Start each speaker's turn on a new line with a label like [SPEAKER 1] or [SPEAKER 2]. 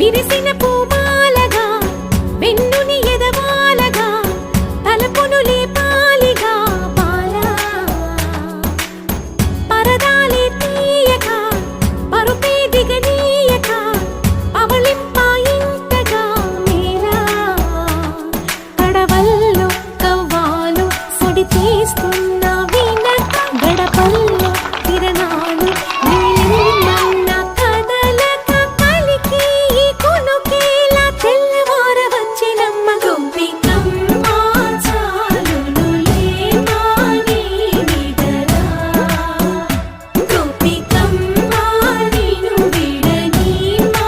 [SPEAKER 1] విరిసిన పూమాలగా వెన్నుని ఎదవాలగా తలపును లేపాలిగా బాలా పరదాలే తీయక పరుపే దిగనీయక పవళింపాయింతగా మేలా కడవల్లో కవ్వాలు సడి తీస్తున్నా